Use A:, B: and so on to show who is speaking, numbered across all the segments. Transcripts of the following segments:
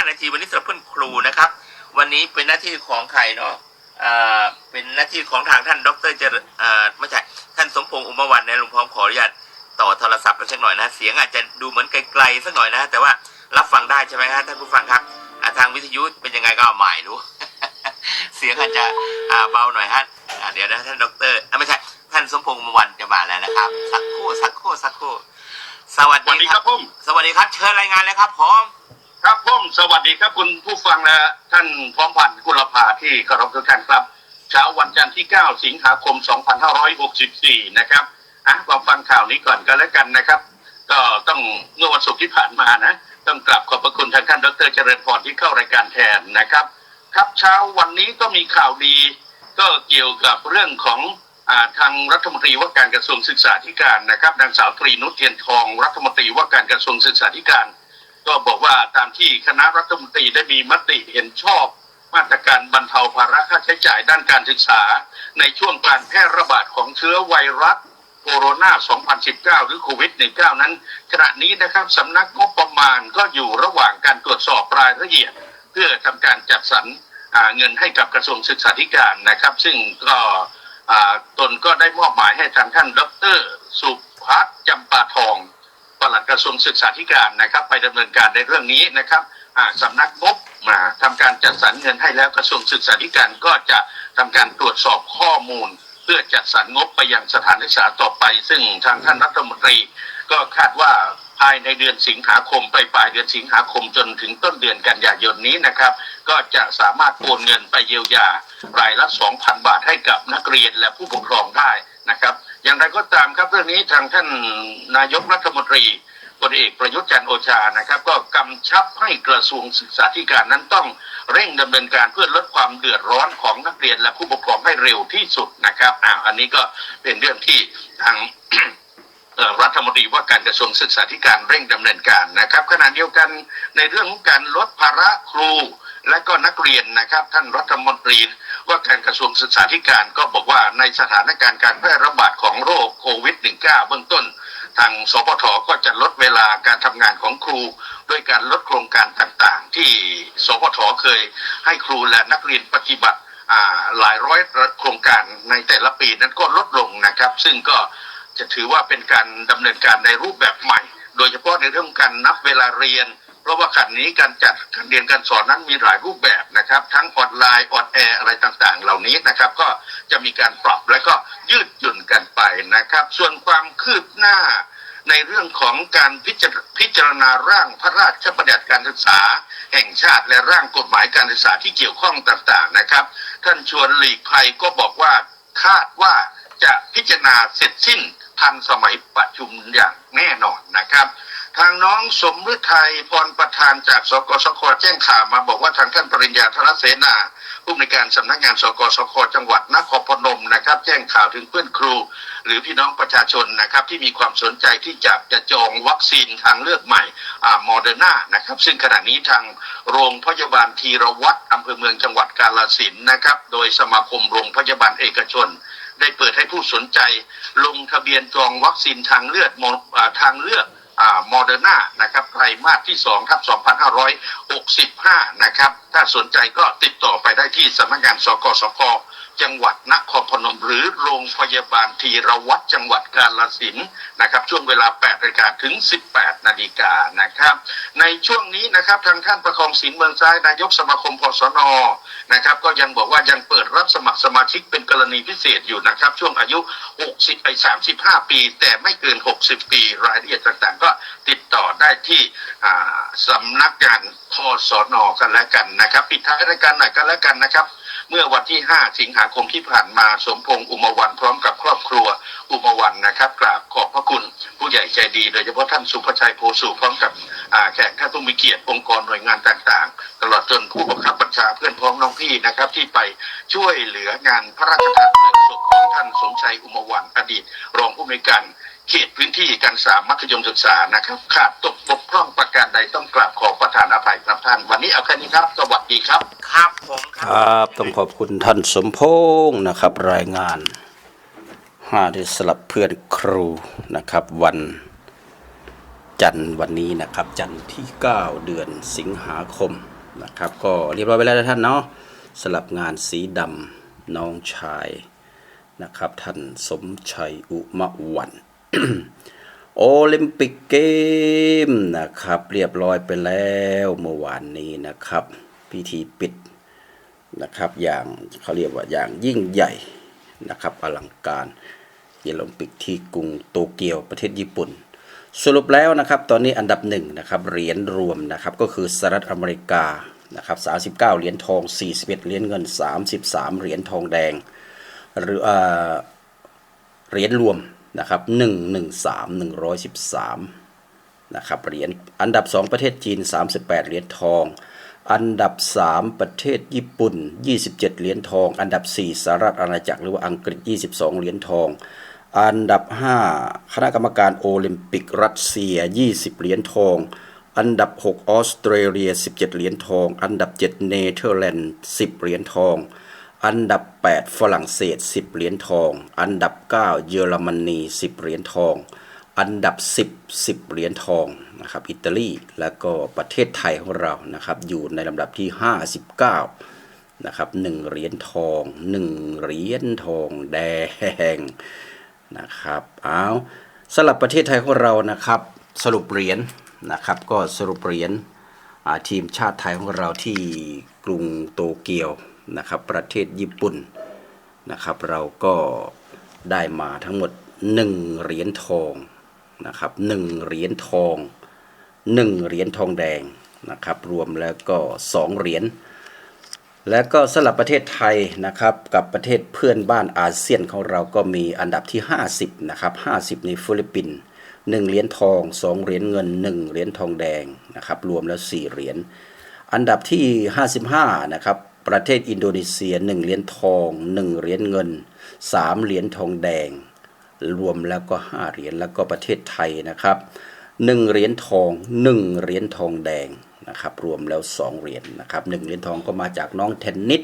A: 5 นาทีวันนี้สำหรับเพื่อนครูนะครับ วันนี้เป็นหน้าที่ของใครเนาะอ่าเป็นหน้าที่ของทางท่านดรเจริญอ่าไม่ใช่ท่านสมพงษ์อุมวันนะลุงพร้อมขออนุญาตต่อโทรศัพท์ไปสักหน่อยนะเสียงอาจจะดูเหมือนไกลๆสักหน่อยนะ แต่ว่ารับฟังได้ใช่ไหมครับท่านผู้ฟังครับอ่าทางวิทยุเป็นยังไงก็เอาใหม่ดูเสียงอาจจะอ่าเบาหน่อยฮะอ่าเดี๋ยวนะท่านดรอ่าไม่ใช่ท่านสมพงษ์อุมวันจะมาแล้วนะครับ สักครู่สักครู่สักครู่สวัส
B: สวัส
A: ดี
B: ดี
A: ค
B: ค
A: รั
B: รั
A: บบ
B: ผม
A: สวัสดีครับ เชิญรายงานเลยครับผม
B: ครับผมสวัสดีครับคุณผู้ฟังและท่านพร้อมพันธ์กุลภาที่เคารพทุกท่านครับเช้าวันจันทร์ที่ 9 สิงหาคม 2564 นะครับอะมาฟังข่าวนี้ก่อนก็แล้วกันนะครับ ก็ต้องเมื่อวันศุกร์ที่ผ่านมานะ ต้องกลับขอบพระคุณทางท่านดรเจริญพรที่เข้ารายการแทนนะครับ ครับเช้าวันนี้ก็มีข่าวดี ก็เกี่ยวกับเรื่องของอทางรัฐมนตรีว่าการกระทรวงศึกษาธิการนะครับนางสาวตรีนุชเทียนทองรัฐมนตรีว่าการกระทรวงศึกษาธิการ ก็บอกว่าตามที่คณะรัฐมนตรีได้มีมติเห็นชอบมาตรการบรรเทาภาระค่าใช้จ่ายด้านการศึกษา ในช่วงการแพร่ระบาดของเชื้อไวรัสโคโรนา 2019 หรือโควิด -19 นั้น ขณะนี้นะครับสำนักงบประมาณก็อยู่ระหว่างการตรวจสอบรายละเอียด เพื่อทำการจัดสรรเงินให้กับกระทรวงศึกษาธิการนะครับ ซึ่งก็ตนก็ได้มอบหมายให้ทางท่านดร สุพัฒน์จำปาทอง ปลัดกระทรวงศึกษาธิการนะครับ ไปดำเนินการในเรื่องนี้นะครับอ่าสำนักงบมาทำการจัดสรรเงินให้แล้วกระทรวงศึกษาธิการก็จะทำการตรวจสอบข้อมูล เพื่อจัดสรรงบไปยังสถานศึกษาต่อไป ซึ่งทางท่านรัฐมนตรี ก็คาดว่าภายในเดือนสิงหาคมไปปลายเดือนสิงหาคมจนถึงต้นเดือนกันยายนนี้นะครับ ก็จะสามารถโอนเงินไปเยียวยารายละ 2,000 บาทให้กับนักเรียนและผู้ปกครองได้นะครับ อย่างไรก็ตามครับเรื่องนี้ทางท่านนายกรัฐมนตรีพลเอกประยุทธ์จันโอชานะครับ ก็กำชับให้กระทรวงศึกษาธิการนั้นต้องเร่งดำเนินการเพื่อลดความเดือดร้อนของนักเรียนและผู้ปกครองให้เร็วที่สุดนะครับอ่าอันนี้ก็เป็นเรื่องที่ทางรัฐมนตรีว่าการกระทรวงศึกษาธิการเร่งดำเนินการนะครับขณะเดียวกันในเรื่องของการลดภาระครูและก็นักเรียนนะครับ ท่านรัฐมนตรี ว่าการกระทรวงศึกษาธิการก็บอกว่าในสถานการณ์การแพร่ระบาดของโรคโควิด -19 เบื้องต้น ทางสพทก็จะลดเวลาการทำงานของครูด้วยการลดโครงการต่างๆ ที่สพทเคยให้ครูและนักเรียนปฏิบัติอ่าหลายร้อยโครงการในแต่ละปีนั้นก็ลดลงนะครับ ซึ่งก็จะถือว่าเป็นการดำเนินการในรูปแบบใหม่ โดยเฉพาะในเรื่องการนับเวลาเรียน ราะว่าขันนี้การจัดการเรียนการสอนนั้นมีหลายรูปแบบนะครับ ทั้งออนไลน์ออนแอร์อะไรต่างๆ เหล่านี้นะครับ ก็จะมีการปรับและก็ยืดหยุ่นกันไปนะครับ ส่วนความคืบหน้าในเรื่องของการพิจารพิจารณาร่างพระราชบัญญัติการศึกษา แห่งชาติและร่างกฎหมายการศึกษาที่เกี่ยวข้องต่างๆนะครับ ท่านชวนหลีกภัยก็บอกว่าคาดว่าจะพิจารณาเสร็จสิ้นทันสมัยประชุมอย่างแน่นอนนะครับ ทางน้องสมฤทัยพรประธานจากสกสคแจ้งข่าวมาบอกว่าทางท่านปริญญาธนเสนาผู้อำนการสำนักงานสกสคจังหวัดนครพนมนะครับ แจ้งข่าวถึงเพื่อนครู หรือพี่น้องประชาชนนะครับ ที่มีความสนใจที่จะจะจองวัคซีนทางเลือกใหม่อ่าโมเดอร์นานะครับ ซึ่งขณะนี้ทางโรงพยาบาลทีรวัตรอำเภอเมืองจังหวัดกาฬสินนะครับ โดยสมาคมโรงพยาบาลเอกชนได้เปิดให้ผู้สนใจ ลงทะเบียนจองวัคซีนทางเลือดมอ่าทางเลือก โมเดอร์นานะครับไตรมาสที่2ครับ2565 นะครับ ถ้าสนใจก็ติดต่อไปได้ที่สำนักงานสกสค จังหวัดนครพนม หรือโรงพยาบาลทีรวัตรจังหวัดกาฬสินนะครับช่วงเวลา 8นาฬิกาถึง 18นาฬิกานะครับ ในช่วงนี้นะครับทางท่านประคองศิลเมืองซ้ายนายกสมาคมพสนนะครับก็ยังบอกว่ายังเปิดรับสมัครสมาชิกเป็นกรณีพิเศษอยู่นะครับ ช่วงอายุ 60 ไป 35 ปี แต่ไม่เกิน 60 ปีรายละเอียดต่างๆ ก็ติดต่อได้ที่สำนักงานพสนกันแล้วกันนะครับปิดท้ายรายการหน่อยกันแล้วกันนะครับ เมื่อวันที่ 5 สิงหาคมที่ผ่านมาสมพงษ์อุมาวันพร้อมกับครอบครัวอุมาวันนะครับกราบขอบพระคุณผู้ใหญ่ใจดี โดยเฉพาะท่านสุภชัยโพสุพร้อมกับแขกท่านผู้มีเกียรติองค์กรหน่วยงานต่างๆ ตลอดจนผู้บังคับบัญชาเพื่อนพ้องน้องพี่นะครับที่ไปช่วยเหลืองานพระราชทานเพลิงศพของท่านสมชัยอุมาวันอดีต รองผู้อำนวยการ เขตพื้นที่การศึกษามัธยมศึกษานะครับ ขาดตกบกพร่องประการใดต้องกราบขอประทานอภัยครับท่าน วันนี้เอาแค่นี้ครับ สวัสดีครับ
A: ครับผมค
C: ครับรับ ต้องขอบคุณท่านสมพงษ์นะครับ รายงานห้าได้สลับเพื่อนครูนะครับ วันจันทร์วันนี้นะครับ จันทร์ที่ 9 เดือนสิงหาคมนะครับ ก็เรียบร้อยไปแล้วนะท่านเนาะสลับงานสีดำน้องชายนะครับ ท่านสมชัยอุมะวัน โอลิมปิกเกมนะครับ เรียบร้อยไปแล้วเมื่อวานนี้นะครับ พิธีปิดนะครับอย่างเขาเรียกว่าอย่างยิ่งใหญ่นะครับอลังการเยโอลิมปิกที่กรุงโตเกียวประเทศญี่ปุ่น สรุปแล้วนะครับตอนนี้อันดับหนึ่งนะครับเหรียญรวมนะครับก็คือสหรัฐอเมริกานะครับ39 เหรียญทอง 41 เหรียญเงิน 33 เหรียญทองแดงหรือเหรียญรวม นะครับ113 113นะครับเหรียญอันดับ 2 ประเทศจีน 38 เหรียญทอง อันดับ 3 ประเทศญี่ปุ่น 27 เหรียญทอง อันดับ 4สหรัฐอาณาจักรหรือว่าอังกฤษ 22 เหรียญทอง อันดับ 5 คณะกรรมการโอลิมปิกรัสเซีย 20 เหรียญทอง อันดับ 6 ออสเตรเลีย 17 เหรียญทอง อันดับ 7 เนเธอร์แลนด์ 10 เหรียญทอง อันดับ 8 ฝรั่งเศส 10 เหรียญทอง อันดับ 9 เยอรมนี 10 เหรียญทอง อันดับ 10 10 เหรียญทองนะครับอิตาลี แล้วก็ประเทศไทยของเรานะครับอยู่ในลำดับที่ 59นะครับ1เหรียญทอง 1 เหรียญทองแดงนะครับเอาสำหรับประเทศไทยของเรานะครับสรุปเหรียญนะครับก็สรุปเหรียญทีมชาติไทยของเราที่กรุงโตเกียว นะครับประเทศญี่ปุ่นนะครับ เราก็ได้มาทั้งหมด 1 เหรียญทองนะครับ1เหรียญทอง 1 เหรียญทองแดงนะครับ รวมแล้วก็ 2 เหรียญและก็สำหรับประเทศไทยนะครับกับประเทศเพื่อนบ้านอาเซียนของเราก็มีอันดับที่ 50นะครับ50 ในฟิลิปปินส์1เหรียญทอง 2 เหรียญเงิน 1 เหรียญทองแดงนะครับรวมแล้ว 4 เหรียญอันดับที่ 55นะครับ ประเทศอินโดนีเซีย 1 เหรียญทอง 1 เหรียญเงิน 3 เหรียญทองแดง รวมแล้วก็ 5 เหรียญแล้วก็ประเทศไทยนะครับ 1 เหรียญทอง 1 เหรียญทองแดงนะครับรวมแล้ว 2 เหรียญนะครับ1เหรียญทองก็มาจากน้องเทนนิส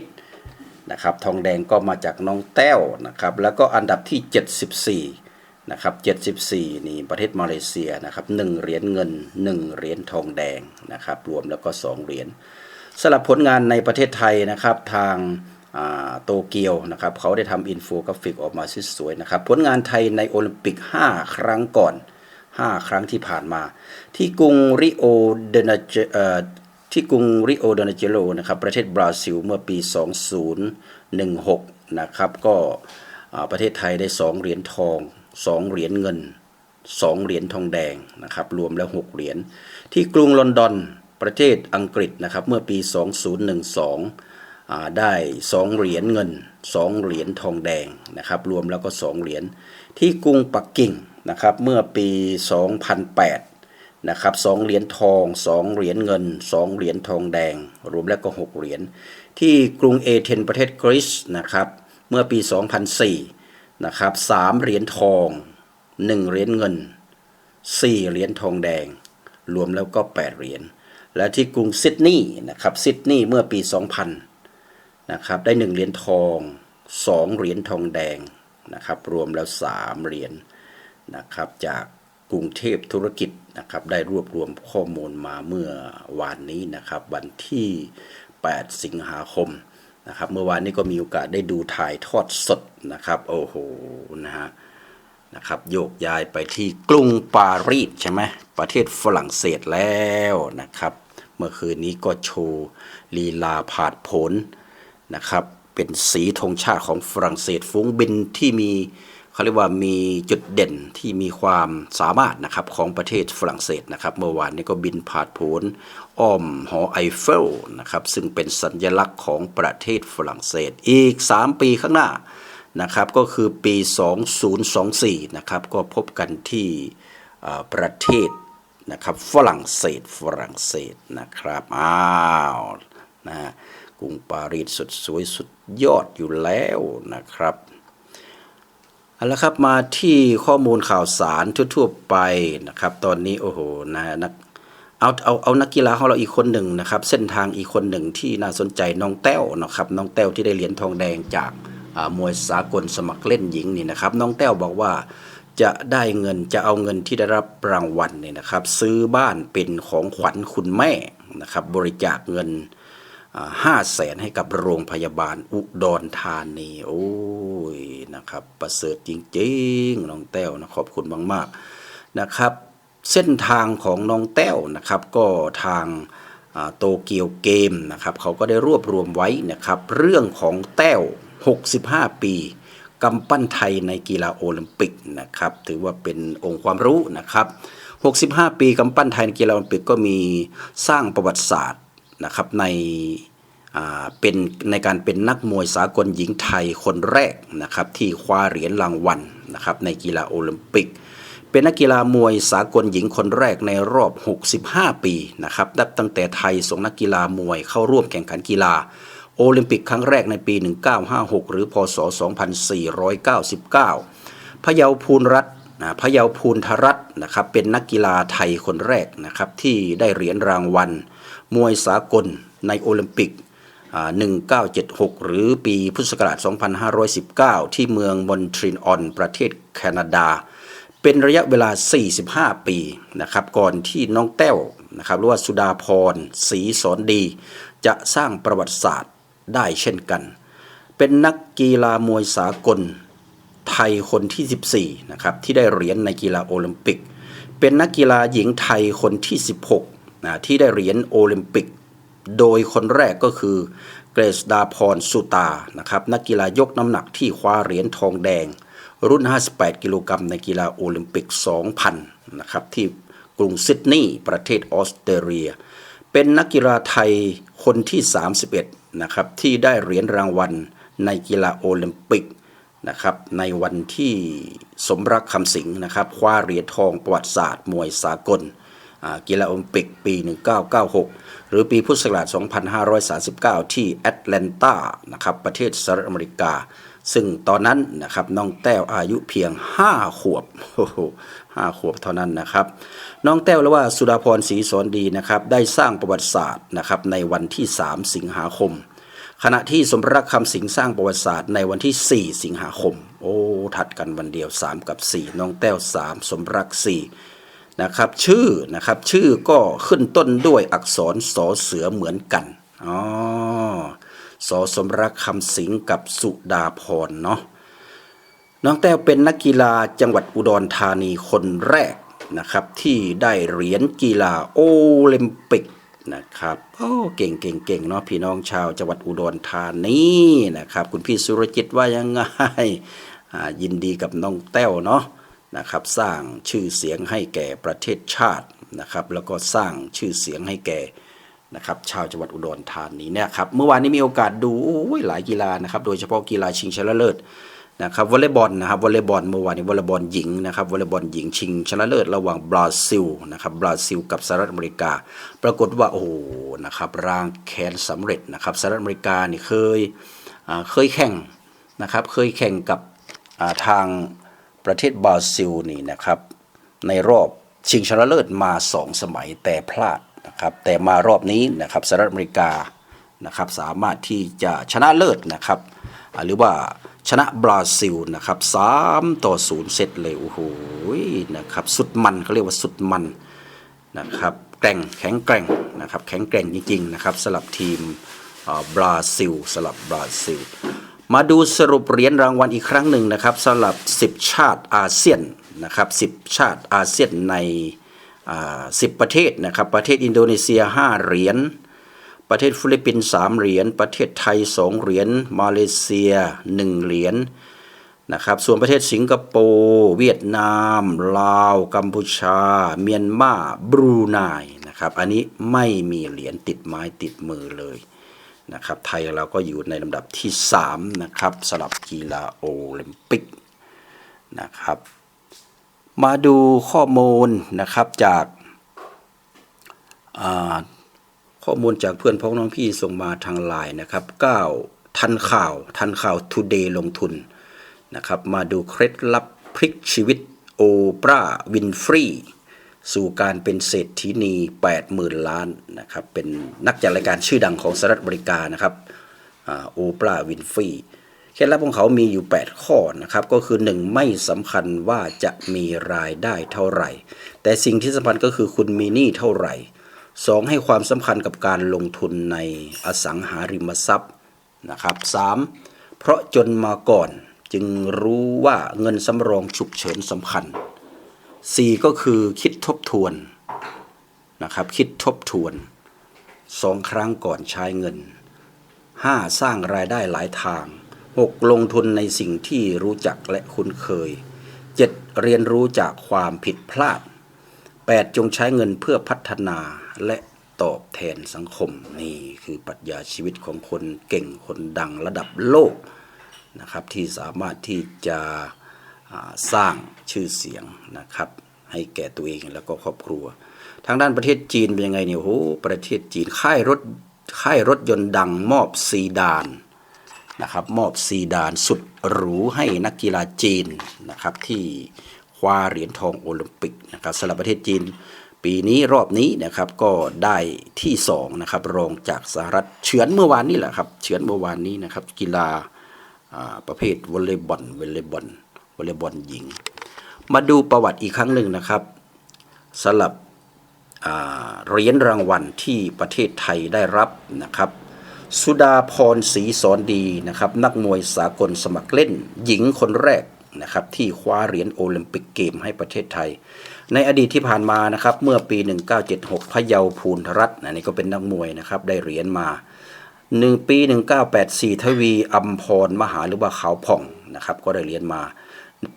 C: นะครับทองแดงก็มาจากน้องแต้วนะครับแล้วก็อันดับที่ 74นะครับ74 นี่ประเทศมาเลเซียนะครับ1เหรียญเงิน 1 เหรียญทองแดงนะครับรวมแล้วก็ 2 เหรียญ สำหรับผลงานในประเทศไทยนะครับทางโตเกียวนะครับเขาได้ทำอินโฟกราฟิกออกมาสวยๆนะครับผลงานไทยในโอลิมปิก 5 ครั้งก่อน 5 ครั้งที่ผ่านมา ที่กรุงริโอเดนาเจที่กรุงริโอเดนาเจโรนะครับประเทศบราซิลเมื่อปี 2016 นะครับก็ประเทศไทยได้ 2 เหรียญทอง 2 เหรียญเงิน 2 เหรียญทองแดงนะครับรวมแล้ว 6 เหรียญที่กรุงลอนดอน ประเทศอังกฤษนะครับเมื่อปี 2012อ่าได้ 2 เหรียญเงิน 2 เหรียญทองแดงนะครับรวมแล้วก็ 2 เหรียญที่กรุงปักกิ่งนะครับเมื่อปี 2008นะครับ2เหรียญทอง 2 เหรียญเงิน 2 เหรียญทองแดง รวมแล้วก็ 6 เหรียญที่กรุงเอเธนประเทศกรีซนะครับเมื่อปี 2004นะครับ3เหรียญทอง 1 เหรียญเงิน 4 เหรียญทองแดง รวมแล้วก็ 8 เหรียญ และที่กรุงซิดนีย์นะครับซิดนีย์เมื่อปี 2000นะครับได้ 1 เหรียญทอง 2 เหรียญทองแดงนะครับรวมแล้ว 3 เหรียญนะครับจากกรุงเทพธุรกิจนะครับได้รวบรวมข้อมูลมาเมื่อวานนี้นะครับวันที่ 8 สิงหาคมนะครับเมื่อวานนี้ก็มีโอกาสได้ดูถ่ายทอดสดนะครับโอ้โหนะฮะนะครับโยกย้ายไปที่กรุงปารีสใช่ไหมประเทศฝรั่งเศสแล้วนะครับ เมื่อคืนนี้ก็โชว์ลีลาผาดโผนนะครับ เป็นสีธงชาติของฝรั่งเศสฝูงบินที่มีเขาเรียกว่ามีจุดเด่นที่มีความสามารถนะครับของประเทศฝรั่งเศสนะครับ เมื่อวานนี้ก็บินผาดโผนอ้อมหอไอเฟลนะครับ ซึ่งเป็นสัญลักษณ์ของประเทศฝรั่งเศส อีก 3 ปีข้างหน้านะครับก็คือปี 2024 นะครับ ก็พบกันที่ประเทศ นะครับฝรั่งเศสฝรั่งเศสนะครับอ้าวนะฮะกรุงปารีสสุดสวยสุดยอดอยู่แล้วนะครับเอาละครับมาที่ข้อมูลข่าวสารทั่วๆไปนะครับ ตอนนี้โอ้โหนะฮะนักเอาเอาเอานักกีฬาของเราอีกคนหนึ่งนะครับ เส้นทางอีกคนหนึ่งที่น่าสนใจน้องแต้วนะครับน้องแต้วที่ได้เหรียญทองแดงจากมวยสากลสมัครเล่นหญิงนี่นะครับ น้องแต้วบอกว่า จะได้เงินจะเอาเงินที่ได้รับรางวัลเนี่ยนะครับ ซื้อบ้านเป็นของขวัญคุณแม่นะครับ บริจาคเงินห้าแสนให้กับโรงพยาบาลอุดรธานี โอ้ยนะครับ ประเสริฐจริงๆ น้องแต้วนะขอบคุณมากๆนะครับ เส้นทางของน้องแต้วนะครับ ก็ทางโตเกียวเกมนะครับเขาก็ได้รวบรวมไว้นะครับ เรื่องของแต้ว 65 ปี กำปั้นไทยในกีฬาโอลิมปิกนะครับถือว่าเป็นองค์ความรู้นะครับ 65 ปีกำปั้นไทยในกีฬาโอลิมปิกก็มีสร้างประวัติศาสตร์นะครับในเป็นในการเป็นนักมวยสากลหญิงไทยคนแรกนะครับที่คว้าเหรียญรางวัลนะครับในกีฬาโอลิมปิก เป็นนักกีฬามวยสากลหญิงคนแรกในรอบ 65 ปีนะครับนับตั้งแต่ไทยส่งนักกีฬามวยเข้าร่วมแข่งขันกีฬา โอลิมปิกครั้งแรกในปี 1956 หรือ พศ 2499พะเยาภูลรัตน์นะพะเยาภูลธรัตนะครับเป็นนักกีฬาไทยคนแรกนะครับที่ได้เหรียญรางวัล มวยสากลในโอลิมปิกอ่า1976 หรือปีพุทธศักราช 2519 ที่เมืองมอนทรีออนประเทศแคนาดา เป็นระยะเวลา 45 ปีนะครับก่อนที่น้องแต้วนะครับหรือว่าสุดาพรศรีสอนดี จะสร้างประวัติศาสตร์ ได้เช่นกัน เป็นนักกีฬามวยสากลไทยคนที่ 14 นะครับ ที่ได้เหรียญในกีฬาโอลิมปิก เป็นนักกีฬาหญิงไทยคนที่ 16นะที่ได้เหรียญโอลิมปิก โดยคนแรกก็คือเกรซดาพรสุตา นะครับ นักกีฬายกน้ำหนักที่คว้าเหรียญทองแดง รุ่น 58 กิโลกรัมในกีฬาโอลิมปิก 2000 นะครับ ที่กรุงซิดนีย์ประเทศออสเตรเลีย เป็นนักกีฬาไทยคนที่ 31 นะครับที่ได้เหรียญรางวัลในกีฬาโอลิมปิกนะครับในวันที่สมรักคำสิงห์นะครับคว้าเหรียญทองประวัติศาสตร์มวยสากลกีฬาโอลิมปิกปี 1996 หรือปีพุทธศักราช 2539 ที่แอตแลนตานะครับประเทศสหรัฐอเมริกา ซึ่งตอนนั้นนะครับน้องแต้วอายุเพียง 5 ขวบโอ้โหห้าขวบเท่านั้นนะครับ น้องแต้วและว่าสุดาพรศรีสอนดีนะครับได้สร้างประวัติศาสตร์นะครับในวันที่ 3 สิงหาคม ขณะที่สมรักคำสิงสร้างประวัติศาสตร์ในวันที่ 4 สิงหาคม โอ้ถัดกันวันเดียว 3 กับ 4 น้องแต้ว 3 สมรัก 4 นะครับ ชื่อนะครับชื่อก็ขึ้นต้นด้วยอักษรสอเสือเหมือนกันอ๋อ สอสมรักคำสิงกับสุดาพรเนาะน้องแต้วเป็นนักกีฬาจังหวัดอุดรธานีคนแรกนะครับ ที่ได้เหรียญกีฬาโอลิมปิกนะครับโอ้เก่งเก่งเก่งเนาะพี่น้องชาวจังหวัดอุดรธานีนะครับ คุณพี่สุรจิตว่ายังไงยินดีกับน้องแต้วเนาะนะครับ สร้างชื่อเสียงให้แก่ประเทศชาตินะครับ แล้วก็สร้างชื่อเสียงให้แก่ นะครับชาวจังหวัดอุดรธานีเนี่ยครับเมื่อวานนี้มีโอกาสดูหลายกีฬานะครับโดยเฉพาะกีฬาชิงชนะเลิศนะครับวอลเลย์บอลนะครับวอลเลย์บอลเมื่อวานนี้วอลเลย์บอลหญิงนะครับวอลเลย์บอลหญิงชิงชนะเลิศระหว่างบราซิลนะครับบราซิลกับสหรัฐอเมริกา ปรากฏว่าโอ้โหนะครับร่างแค้นสำเร็จนะครับสหรัฐอเมริกานี่เคยเคยแข่งนะครับเคยแข่งกับทางประเทศบราซิลนี่นะครับในรอบชิงชนะเลิศมาสองสมัยแต่พลาด นะครับแต่มารอบนี้นะครับสหรัฐอเมริกานะครับสามารถที่จะชนะเลิศนะครับหรือว่าชนะบราซิลนะครับ3ต่อ0เซตเลยโอ้โหนะครับสุดมันเขาเรียกว่าสุดมันนะครับแกร่งแข็งแกร่งนะครับแข็งแกร่งจริงๆนะครับสำหรับทีมบราซิลสำหรับบราซิล มาดูสรุปเหรียญรางวัลอีกครั้งหนึ่งนะครับสำหรับ 10 ชาติอาเซียนนะครับ10 ชาติอาเซียนใน 10 ประเทศนะครับ ประเทศอินโดนีเซีย 5 เหรียญ ประเทศฟิลิปปินส์3เหรียญ ประเทศไทย 2 เหรียญ มาเลเซีย 1 เหรียญนะครับ ส่วนประเทศสิงคโปร์ เวียดนาม ลาว กัมพูชา เมียนมา บรูไนนะครับ อันนี้ไม่มีเหรียญติดไม้ติดมือเลยนะครับ ไทยเราก็อยู่ในลำดับที่ 3 นะครับสำหรับกีฬาโอลิมปิกนะครับ มาดูข้อมูลนะครับจากาข้อมูลจากเพื่อนพ้องน้องพี่ส่งมาทางไลน์นะครับ9ทันข่าวทันข่าว Today ลงทุนนะครับ มาดูเคล็ดลับพลิกชีวิตโอปราวินฟรีสู่การเป็นเศรษฐีนี 80,000 ล้านนะครับ เป็นนักจัดรายการชื่อดังของสหรัฐอเมริกานะครับโอปราวินฟรี เคล็ดลับของเขามีอยู่ 8 ข้อนะครับ ก็คือ 1 ไม่สำคัญว่าจะมีรายได้เท่าไหร่ แต่สิ่งที่สำคัญก็คือคุณมีหนี้เท่าไหร่ 2 ให้ความสำคัญกับการลงทุนในอสังหาริมทรัพย์นะครับ 3. เพราะจนมาก่อนจึงรู้ว่าเงินสำรองฉุกเฉินสำคัญ 4 ก็คือคิดทบทวนนะครับคิดทบทวนสองครั้งก่อนใช้เงิน 5. สร้างรายได้หลายทาง 6. ลงทุนในสิ่งที่รู้จักและคุ้นเคย 7. เรียนรู้จากความผิดพลาด 8. จงใช้เงินเพื่อพัฒนาและตอบแทนสังคม นี่คือปรัชญาชีวิตของคนเก่งคนดังระดับโลกนะครับที่สามารถที่จะสร้างชื่อเสียงนะครับให้แก่ตัวเองแล้วก็ครอบครัว ทางด้านประเทศจีนเป็นยังไงเนี่ยโอ้โหประเทศจีนค่ายรถค่ายรถยนต์ดังมอบซีดาน นะครับมอบซีดานสุดหรูให้นักกีฬาจีนนะครับที่คว้าเหรียญทองโอลิมปิกนะครับสำหรับประเทศจีน ปีนี้รอบนี้นะครับก็ได้ที่สองนะครับรองจากสหรัฐเฉือนเมื่อวานนี้แหละครับเฉือนเมื่อวานนี้นะครับกีฬาประเภทวอลเลย์บอลวอลเลย์บอลวอลเลย์บอลหญิง มาดูประวัติอีกครั้งหนึ่งนะครับสำหรับเหรียญรางวัลที่ประเทศไทยได้รับนะครับ สุดาพรศรีสอนดีนะครับนักมวยสากลสมัครเล่น หญิงคนแรกนะครับที่คว้าเหรียญโอลิมปิกเกมให้ประเทศไทย ในอดีตที่ผ่านมานะครับเมื่อปี 1976พะเยาภูนทรัตน์อันนี้ก็เป็นนักมวยนะครับได้เหรียญมาหนึ่งปี 1984 ทวีอัมพรมหาหรือว่าขาวผ่องนะครับก็ได้เหรียญมา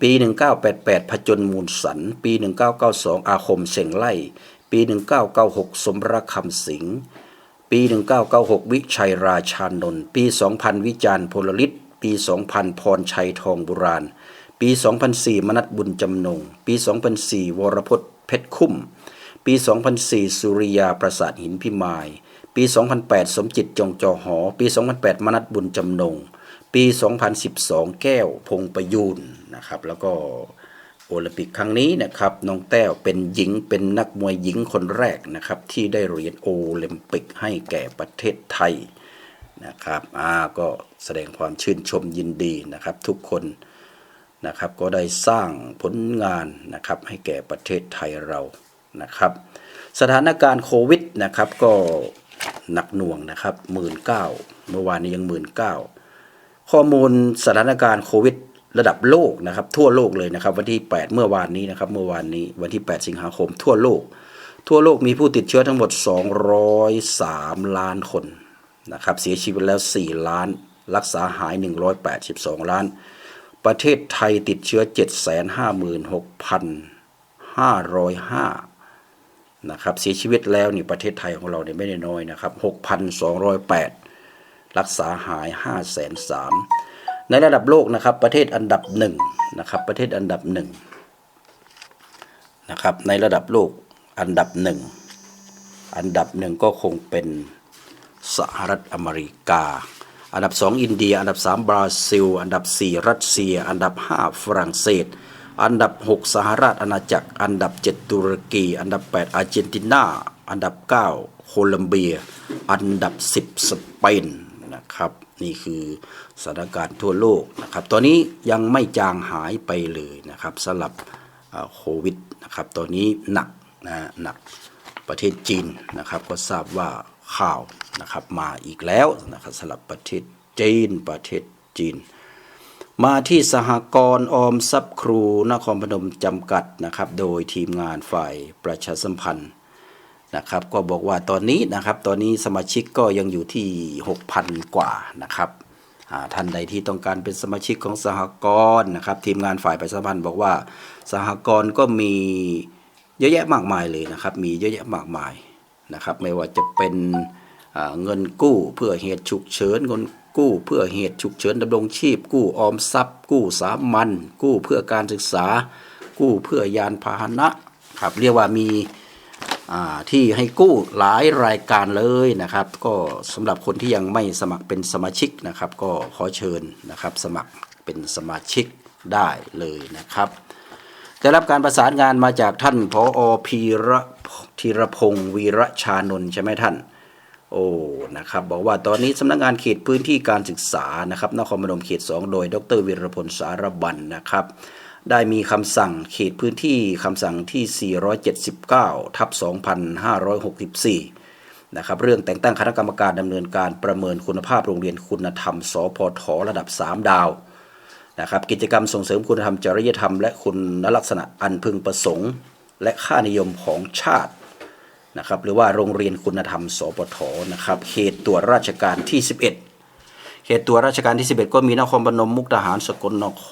C: ปี 1988 พจนมูลสัน ปี 1992 อาคมเสงไล่ ปี 1996 สมรักคำสิงห์ ปี 1996 วิชัยราชานนท์ปี 2000 วิจารณ์พลฤทธิ์ปี 2000 พรชัยทองบุราณ ปี 2004 มนัตบุญจำนง ปี 2004 วรพจน์เพชรคุ้ม ปี 2004 สุริยาประสาทหินพิมาย ปี 2008 สมจิตจงจอหอ ปี 2008 มนัตบุญจำนง ปี 2012 แก้วพงประยูนนะครับ แล้วก็ โอลิมปิกครั้งนี้นะครับน้องแต้วเป็นหญิงเป็นนักมวยหญิงคนแรกนะครับที่ได้เหรียญโอลิมปิกให้แก่ประเทศไทยนะครับอาก็แสดงความชื่นชมยินดีนะครับทุกคนนะครับก็ได้สร้างผลงานนะครับให้แก่ประเทศไทยเรานะครับสถานการณ์โควิดนะครับก็หนักหน่วงนะครับหมื่นเก้าเมื่อวานนี้ยังหมื่นเก้าข้อมูลสถานการณ์โควิด ระดับโลกนะครับ ทั่วโลกเลยนะครับ วันที่ 8 เมื่อวานนี้นะครับ เมื่อวานนี้วันที่ 8 สิงหาคม ทั่วโลก ทั่วโลกมีผู้ติดเชื้อทั้งหมด 203 ล้านคนนะครับ เสียชีวิตแล้ว 4 ล้าน รักษาหาย 182 ล้าน ประเทศไทยติดเชื้อ 756,505นะครับ เสียชีวิตแล้วนี่ประเทศไทยของเราเนี่ยไม่ได้น้อยนะครับ 6,208 รักษาหาย 5 3 0 0 0 ในระดับโลกนะครับ ประเทศอันดับหนึ่งนะครับ ประเทศอันดับหนึ่งนะครับ ในระดับโลกอันดับหนึ่งอันดับหนึ่งก็คงเป็นสหรัฐอเมริกา อันดับสองอินเดีย อันดับสามบราซิล อันดับสี่รัสเซีย อันดับห้าฝรั่งเศส อันดับหกสหราชอาณาจักร อันดับเจ็ดตุรกี อันดับแปดอาร์เจนตินา อันดับเก้าโคลัมเบีย อันดับสิบสเปน นะครับนี่คือสถานการณ์ทั่วโลกนะครับตอนนี้ยังไม่จางหายไปเลยนะครับสำหรับโควิดนะครับตอนนี้หนักนะฮะหนักประเทศจีนนะครับก็ทราบว่าข่าวนะครับมาอีกแล้วนะครับสำหรับประเทศจีนประเทศจีน มาที่สหกรณ์ออมทรัพย์ครูนครพนมจำกัดนะครับโดยทีมงานฝ่ายประชาสัมพันธ์ นะครับก็บอกว่าตอนนี้นะครับตอนนี้สมาชิกก็ยังอยู่ที่ 6,000 กว่านะครับท่านใดที่ต้องการเป็นสมาชิกของสหกรณ์นะครับ ทีมงานฝ่ายประชาสัมพันธ์บอกว่าสหกรณ์ก็มีเยอะแยะมากมายเลยนะครับ มีเยอะแยะมากมายนะครับ ไม่ว่าจะเป็นเงินกู้เพื่อเหตุฉุกเฉินเงินกู้เพื่อเหตุฉุกเฉินดำรงชีพ กู้ออมทรัพย์ กู้สามัญกู้เพื่อการศึกษา กู้เพื่อยานพาหนะครับ เรียกว่ามี ที่ให้กู้หลายรายการเลยนะครับ ก็สำหรับคนที่ยังไม่สมัครเป็นสมาชิกนะครับ ก็ขอเชิญนะครับสมัครเป็นสมาชิกได้เลยนะครับได้รับการประสานงานมาจากท่านพออพีระธีรพงศ์วีระชานนท์ใช่ไหมท่าน โอ้นะครับ บอกว่าตอนนี้สำนักงานเขตพื้นที่การศึกษานะครับนครพนมเขต 2 โดย ดรวีรพลสารบันนะครับ ได้มีคำสั่งเขตพื้นที่คำสั่งที่ 479 ทับ 2564 นะครับ เรื่องแต่งตั้งคณะกรรมการดำเนินการประเมินคุณภาพโรงเรียนคุณธรรม สพทระดับ 3 ดาว นะครับ กิจกรรมส่งเสริมคุณธรรมจริยธรรม และคุณลักษณะอันพึงประสงค์ และค่านิยมของชาตินะครับหรือว่าโรงเรียนคุณธรรม สปทนะครับเขตตัวราชการที่ 11เขตตัวราชการที่ 11 ก็มีนครพนมมุกดาหารสกลนค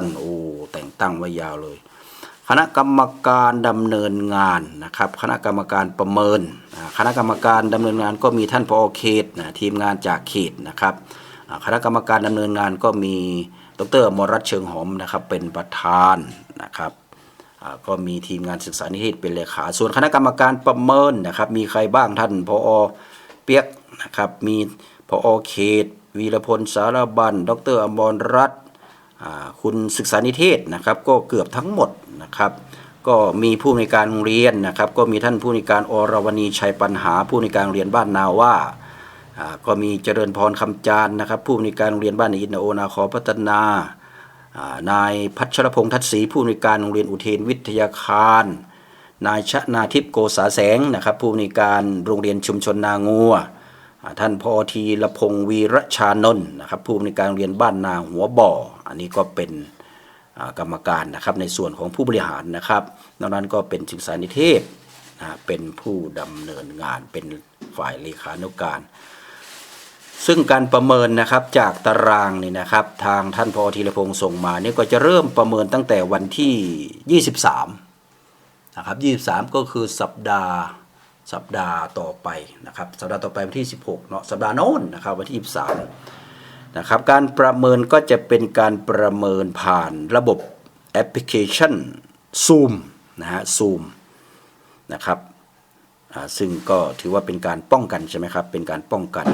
C: รโอ้แต่ง ตั้งไว้ยาวเลย คณะกรรมการดำเนินงานนะครับ คณะกรรมการประเมิน คณะกรรมการดำเนินงานก็มีท่านผอเขตนะทีมงานจากเขตนะครับ คณะกรรมการดำเนินงานก็มีดรมรัตเชิงหอมนะครับเป็นประธานนะครับก็มีทีมงานศึกษานิเทศเป็นเลขา ส่วนคณะกรรมการประเมินนะครับ มีใครบ้างท่านผอเปียกนะครับ มีผอเขต วีรพลสารบัน ดรอมรรัตน์ คุณศึกษานิเทศนะครับก็เกือบทั้งหมดนะครับก็มีผู้ในการโรงเรียนนะครับ ก็มีท่านผู้ในการอรวณีชัยปัญหา ผู้ในการเรียนบ้านนาว่าก็มีเจริญพรคำจานนะครับ ผู้ในการโรงเรียนบ้านอินโอนาคอพัฒนานายพัชรพงษ์ทัศศรีผู้ในการโรงเรียนอุเทนวิทยาคารนายชนาทิพย์โกษาแสงนะครับ ผู้ในการโรงเรียนชุมชนนางัวอ่า ท่านพอทีละพงวีรชานนท์นะครับผู้อำนวยการโรงเรียนบ้านนาหัวบ่อ อันนี้ก็เป็นกรรมการนะครับในส่วนของผู้บริหารนะครับนอกนั้นก็เป็นศึกษานิเทศนะเป็นผู้ดำเนินงานเป็นฝ่ายเลขานุการ ซึ่งการประเมินนะครับจากตารางนี่นะครับ ทางท่านพอทีละพงศ์ส่งมานี่ก็จะเริ่มประเมินตั้งแต่วันที่ 23นะครับ23 ก็คือสัปดาห์ สัปดาห์ต่อไปนะครับสัปดาห์ต่อไปวันที่ 16เนาะสัปดาห์โน้นนะครับวันที่ 23นะครับการประเมินก็จะเป็นการประเมินผ่านระบบแอปพลิเคชัน Zoom นะฮะ Zoom นะครับซึ่งก็ถือว่าเป็นการป้องกันใช่ไหมครับ เป็นการป้องกัน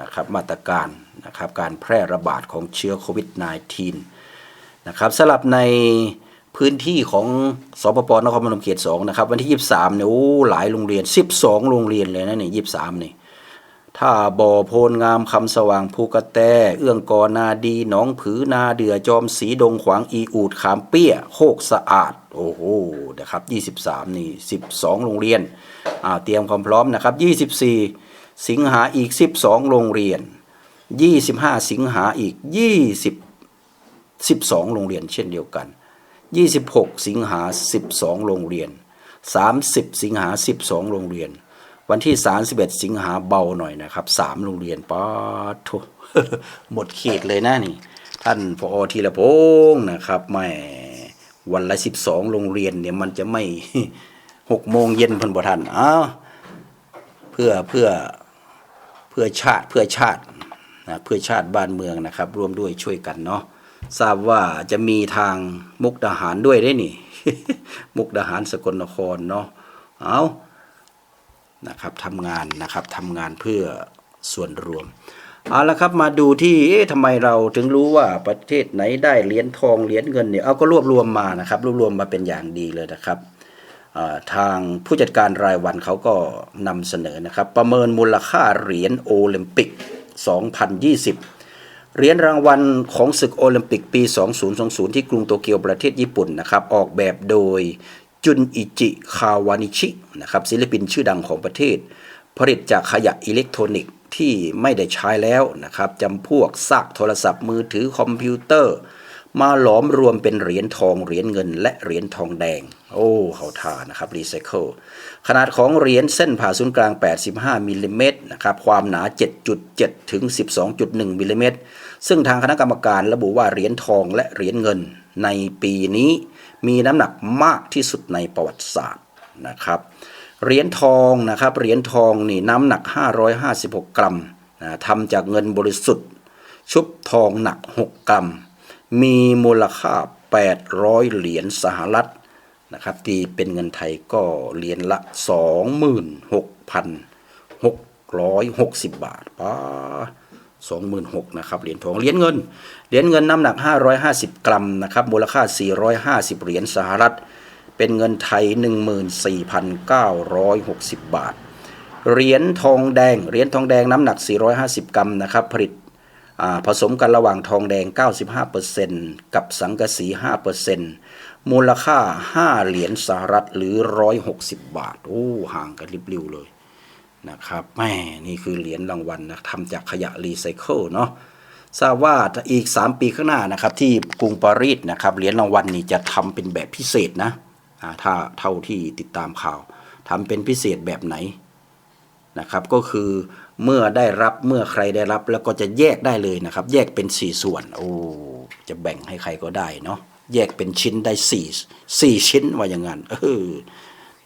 C: นะครับมาตรการนะครับการแพร่ระบาดของเชื้อโควิด -19 นะครับสำหรับใน พื้นที่ของสปปนครพนมเขต2นะครับ วันที่ 23เนี่ยโอ้หลายโรงเรียน 12 โรงเรียนเลยนะเนี่ย23นี่ถ้าบ่อโพลงามคำสว่างภูกระแต เอื้องกอนาดีหนองผือนาเดือจอมสีดงขวางอีอูดขามเปี้ย โคกสะอาด โอ้โหนะครับ 23 นี่ 12 โรงเรียนอ่าเตรียมความพร้อมนะครับ 24 สิงหาอีก 12 โรงเรียน 25 สิงหาอีก 20 12 โรงเรียนเช่นเดียวกัน 26 สิงหา 12 โรงเรียน 30 สิงหา 12 โรงเรียน วันที่ 31 สิงหาเบาหน่อยนะครับ 3 โรงเรียนป้าดโถหมดเขตเลยนะนี่ ท่านพอทีละพงศ์นะครับแม่วันละ 12 โรงเรียนเนี่ยมันจะไม่6โมงเย็นพันบ่ทันอ้าวเพื่อเพื่อเพื่อชาติเพื่อชาตินะเพื่อชาติบ้านเมืองนะครับ ร่วมด้วยช่วยกันเนาะ ทราบว่าจะมีทางมุกดาหารด้วยได้นี่ มุกดาหารสกลนครเนาะเอานะครับทำงานนะครับทำงานเพื่อส่วนรวมเอาละครับมาดูที่เอ๊ะทำไมเราถึงรู้ว่าประเทศไหนได้เหรียญทองเหรียญเงินเนี่ยเอาก็รวบรวมมานะครับรวบรวมมาเป็นอย่างดีเลยนะครับทางผู้จัดการรายวันเขาก็นำเสนอนะครับ ประเมินมูลค่าเหรียญโอลิมปิก 2020 เหรียญรางวัลของศึกโอลิมปิกปี 2020 ที่กรุงโตเกียวประเทศญี่ปุ่นนะครับออกแบบโดยจุนอิจิคาวานิชินะครับศิลปินชื่อดังของประเทศ ผลิตจากขยะอิเล็กทรอนิกส์ที่ไม่ได้ใช้แล้วนะครับจำพวกซากโทรศัพท์มือถือคอมพิวเตอร์ มาหลอมรวมเป็นเหรียญทอง เหรียญเงิน และเหรียญทองแดง โอ้เขาทานะครับรีไซเคิลขนาดของเหรียญเส้นผ่าศูนย์กลาง 85มิลลิเมตรนะครับความหนา 7.7 ถึง 12.1มิลลิเมตรซึ่งทางคณะกรรมการระบุว่าเหรียญทองและเหรียญเงิน ในปีนี้มีน้ำหนักมากที่สุดในประวัติศาสตร์นะครับเหรียญทองนะครับเหรียญทองนี่น้ำหนัก 556 กรัมนะทำจากเงินบริสุทธิ์ ชุบทองหนัก 6 กรัม มีมูลค่า 800 เหรียญสหรัฐนะครับตีเป็นเงินไทยก็เหรียญละ 26,660 บาทป้า26,000นะครับเหรียญทองเหรียญเงิน เหรียญเงินน้ำหนัก 550 กรัมนะครับมูลค่า 450 เหรียญสหรัฐ เป็นเงินไทย 14,960 บาท เหรียญทองแดง เหรียญทองแดงน้ำหนัก 450 กรัมนะครับผลิต ผสมกันระหว่างทองแดง 95%กับสังกะสี 5%มูลค่า 5 เหรียญสหรัฐหรือ 160 บาท โอ้ ห่างกันริบริวเลยนะครับแม่นี่คือเหรียญรางวัลนะทำจากขยะรีไซเคิลเนาะทราบว่าอีก 3 ปีข้างหน้านะครับ ที่กรุงปารีสนะครับเหรียญรางวัลนี่จะทำเป็นแบบพิเศษนะถ้าเท่าที่ติดตามข่าวทำเป็นพิเศษแบบไหนนะครับ ก็คือ เมื่อได้รับเมื่อใครได้รับ แล้วก็จะแยกได้เลยนะครับ แยกเป็น 4 ส่วน โอ้จะแบ่งให้ใครก็ได้เนาะแยกเป็นชิ้นได้4 4ชิ้นว่าอย่างนั้นเออ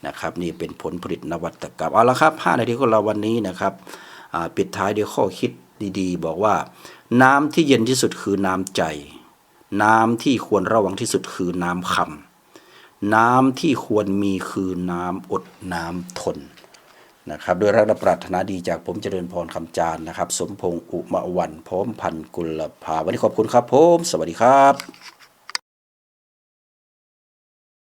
C: นะครับ นี่เป็นผลผลิตนวัตกรรมเอาละครับ5นาทีของเราวันนี้นะครับปิดท้ายด้วยข้อคิดดีๆ บอกว่า น้ำที่เย็นที่สุดคือน้ำใจ น้ำที่ควรระวังที่สุดคือน้ำคำน้ำที่ควรมีคือน้ำอดน้ำทน นะครับโดยรักและปรารถนาดีจากผมเจริญพรคำจานนะครับ สมพงษ์อุมาวันพร้อมพันธ์กุลภาวันนี้ขอบคุณครับผม สวัสดีครับ